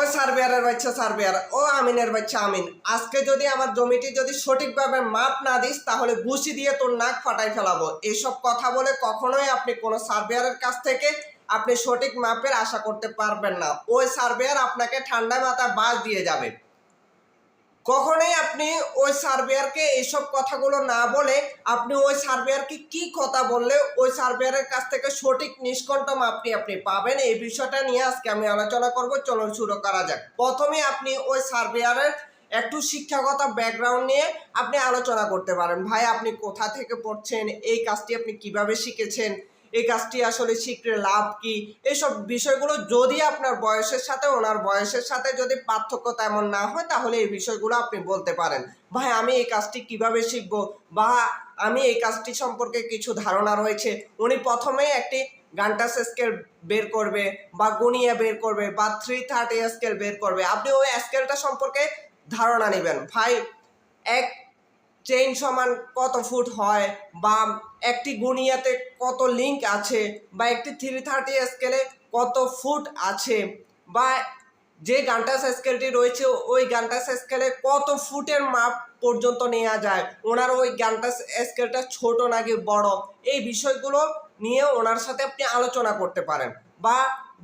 ও সার্ভেয়ারের বাচ্চা সার্ভেয়ার ও আমিনের বাচ্চা, আমিন। আজকে যদি আমার জমিটি যদি সঠিকভাবে মাপ না দিস, তাহলে ঘুষি দিয়ে তোর নাক ফাটাই ফেলাবো। এসব কথা বলে কখনোই আপনি কোনো সার্ভেয়ারের কাছ থেকে আপনি সঠিক মাপের আশা করতে পারবেন না। ওই সার্ভেয়ার আপনাকে ঠান্ডা মাথায় বাস দিয়ে যাবে। কখনোই আপনি ওই সার্ভেয়ারকে এইসব কথাগুলো না বলে আপনি ওই সার্ভেয়ারকে কি কথা বললে ওই সার্ভেয়ারের কাছ থেকে সঠিক নিষ্কণ্ঠ মাপটি আপনি পাবেন। এই বিষয়টা নিয়ে আজকে আমি আলোচনা করব। চলুন শুরু করা যাক। প্রথমে আপনি ওই সার্ভেয়ারের একটু শিক্ষাগত ব্যাকগ্রাউন্ড নিয়ে আপনি আলোচনা করতে পারেন। ভাই, আপনি কোথা থেকে পড়ছেন? এই কাজটি আপনি কীভাবে শিখেছেন? এই কাজটি আসলে শিখলে লাভ কি? এইসব বিষয়গুলো যদি আপনার বয়সের সাথে, ওনার বয়সের সাথে যদি পার্থক্য তেমন না হয়, তাহলে এই বিষয়গুলো আপনি বলতে পারেন। ভাই, আমি এই কাজটি কীভাবে শিখব? বা আমি এই কাজটি সম্পর্কে কিছু ধারণা রয়েছে। উনি প্রথমেই একটি গান্টাস স্কেল বের করবে, বা গুনিয়া বের করবে, বা থ্রি থার্টি স্কেল বের করবে। আপনি ওই স্কেলটা সম্পর্কে ধারণা নেবেন। ভাই, এক চেইন সমান কত ফুট হয় বা একটি গুনিয়াতে কত লিঙ্ক আছে বা একটি থ্রি থার্টি স্কেলে কত ফুট আছে বা যে গান্টাস স্কেলটি রয়েছে ওই গান্টাস স্কেলে কত ফুটের মাপ পর্যন্ত নেওয়া যায়? ওনার ওই গান্টাস স্কেলটা ছোট নাকি বড়? এই বিষয়গুলো নিয়ে ওনার সাথে আপনি আলোচনা করতে পারেন। বা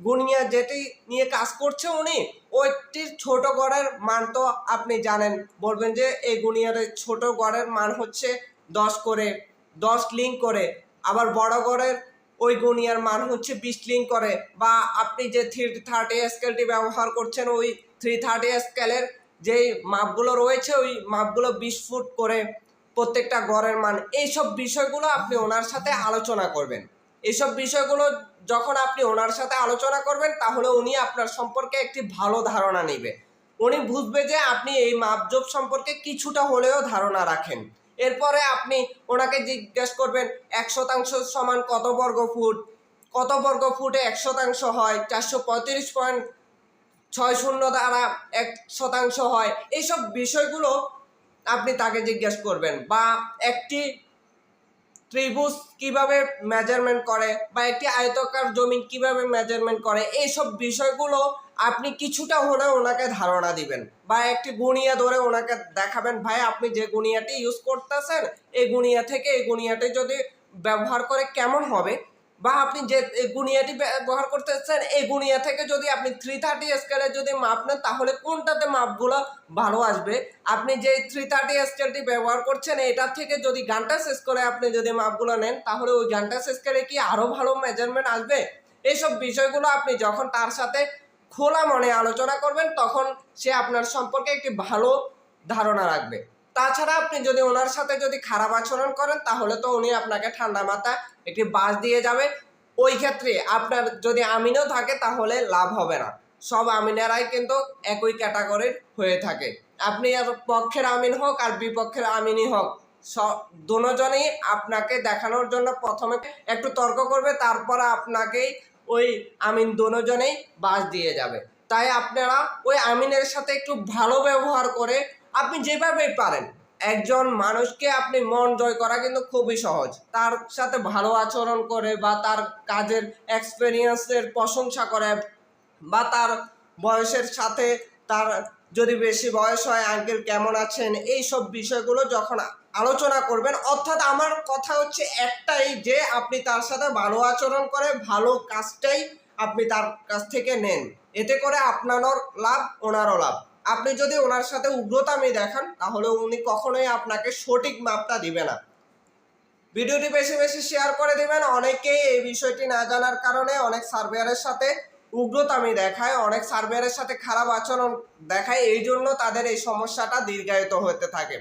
গুনিয়া যেটি নিয়ে কাজ করছে উনি ওইটির ছোট গড়ের মান তো আপনি জানেন। বলবেন যে এই গুনিয়ার ছোট গড়ের মান হচ্ছে দশ করে, দশ লিঙ্ক করে। আবার বড় গড়ের ওই গুনিয়ার মান হচ্ছে বিশ লিঙ্ক করে। বা আপনি যে থ্রি থার্টি স্কেলটি ব্যবহার করছেন, ওই থ্রি থার্টি স্কেলের যেই মাপগুলো রয়েছে, ওই মাপগুলো বিশ ফুট করে প্রত্যেকটা গড়ের মান, এইসব বিষয়গুলো আপনি ওনার সাথে আলোচনা করবেন। এইসব বিষয়গুলো যখন আপনি ওনার সাথে আলোচনা করবেন, তাহলে উনি আপনার সম্পর্কে একটি ভালো ধারণা নেবে। উনি বুঝবে যে আপনি এই মাপজোপ সম্পর্কে কিছুটা হলেও ধারণা রাখেন। এরপরে আপনি ওনাকে জিজ্ঞেস করবেন, এক শতাংশ সমান কত বর্গ ফুট? কত বর্গ ফুটে এক শতাংশ হয়? চারশো পঁয়ত্রিশ পয়েন্ট ছয় শূন্য দ্বারা এক শতাংশ হয়? এইসব বিষয়গুলো আপনি তাকে জিজ্ঞেস করবেন বা একটি ত্রিভুজ কীভাবে মেজারমেন্ট করে বা একটি আয়তকার জমিন কীভাবে মেজারমেন্ট করে, এইসব বিষয়গুলো আপনি কিছুটা হলেও ওনাকে ধারণা দিবেন বা একটি গুনিয়া ধরে ওনাকে দেখাবেন, ভাই, আপনি যে গুনিয়াটি ইউজ করতেছেন, এই গুনিয়া থেকে এই গুনিয়াটি যদি ব্যবহার করে কেমন হবে? বা আপনি যে গুনিয়াটি ব্যবহার করতেছেন, এই গুনিয়া থেকে যদি আপনি থ্রি থার্টি স্কেলে যদি মাপ নেন, তাহলে কোনটাতে মাপগুলো ভালো আসবে? আপনি যে থ্রি থার্টি স্কেলটি ব্যবহার করছেন এটার থেকে যদি গানটা শেষ করে আপনি যদি মাপগুলো নেন, তাহলে ওই গানটা শেষ করে কি আরও ভালো মেজারমেন্ট আসবে? এইসব বিষয়গুলো আপনি যখন তার সাথে খোলা মনে আলোচনা করবেন, তখন সে আপনার সম্পর্কে একটি ভালো ধারণা রাখবে। তাছাড়া আপনি যদি ওনার সাথে যদি খারাপ আচরণ করেন, তাহলে তো উনি আপনাকে ঠান্ডা মাথায় একটি বাস দিয়ে যাবে। ওই ক্ষেত্রে আপনার যদি আমিনও থাকে, তাহলে লাভ হবে না। সব আমিনেরাই কিন্তু একই ক্যাটাগরির হয়ে থাকে। আপনি আর পক্ষের আমিন হোক আর বিপক্ষের আমিনই হোক দুজনেই আপনাকে দেখানোর জন্য প্রথমে একটু তর্ক করবে, তারপর আপনাকেই ওই আমিন দুজনেই বাস দিয়ে যাবে। তাই আপনারা ওই আমিনের সাথে একটু ভালো ব্যবহার করে আপনি যেভাবেই পারেন। একজন মানুষকে আপনি মন জয় করা কিন্তু খুবই সহজ। তার সাথে ভালো আচরণ করে বা তার কাজের এক্সপেরিয়েন্সের প্রশংসা করে বা তার বয়সের সাথে তার যদি বেশি বয়স হয় আঙ্কেল কেমন আছেন এই সব বিষয়গুলো যখন আলোচনা করবেন, অর্থাৎ আমার কথা হচ্ছে একটাই যে আপনি তার সাথে ভালো আচরণ করে, ভালো কাজটাই আপনি তার কাছ থেকে নেন। এতে করে আপনারও লাভ, ওনারও লাভ। আপনি যদি ওনার সাথে উগ্রতামি দেখান, তাহলে উনি কখনোই আপনাকে সঠিক মাপটা দিবে না। ভিডিওটি বেশি বেশি শেয়ার করে দিবেন, অনেকেই এই বিষয়টি না জানার কারণে অনেক সার্ভেয়ারের সাথে উগ্রতামি দেখায় অনেক সার্ভেয়ারের সাথে খারাপ আচরণ দেখায় এই জন্য তাদের এই সমস্যাটা দীর্ঘায়িত হতে থাকে।